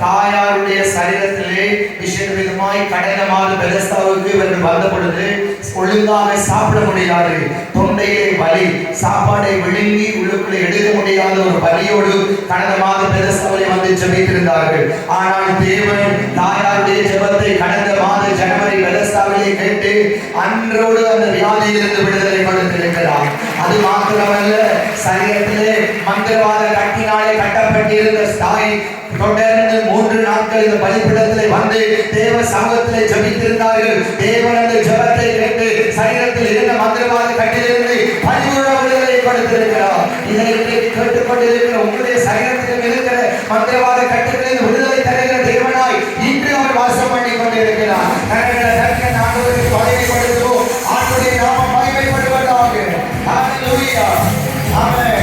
தாயாருடைய சரீரத்திலே விசேஷ விதமாய் கடந்த மாத பெலஸ்தாவுக்கு இவர்கள் வந்த பொழுது ஒழுங்காக சாப்பிட முடியாது. தொண்டையை வலி சாப்பாடை விழுங்கி உள்ளுக்குள்ளே எழுத முடியாத ஒரு வலியோடு கடந்த மாத பெலஸ்தாவிலே வந்து ஜெபித்திருந்தார்கள். ஆனால் தேவன் தாயாருடைய ஜபத்தை கடந்த மாத ஜனவரி பெலஸ்தாவிலே கேட்டு அன்றோடு அந்த வியாதியிலிருந்து விடுதலை கொடுத்திருக்கிறார். அது மாத்திரமல்ல சரீரத்திலே மந்திரவாத கட்டினாலே கட்டப்பட்டிருந்த ஸ்டாலின் தொடர்ந்து மூன்று நாட்கள் இந்த பலிப்பிடத்தில் வந்து தேவ சமூகத்தில் ஜபித்திருந்தார்கள். தேவனது ஜபத்தை கேட்டு சரீரத்தில் இருந்த மந்திரவாத கட்டிலிருந்து பதிவுள்ள விடுதலை கொடுத்திருக்கிறார். இதை கேட்டுக்கொண்டிருக்கிற உங்களுடைய சரீரத்தில் இருக்கிற மந்திரவாத கட்டத்திலிருந்து விடுதலை தருகிற தேவனாய் இன்று அவர் வாசம் பண்ணி கொண்டிருக்கிறார். தன்னுடைய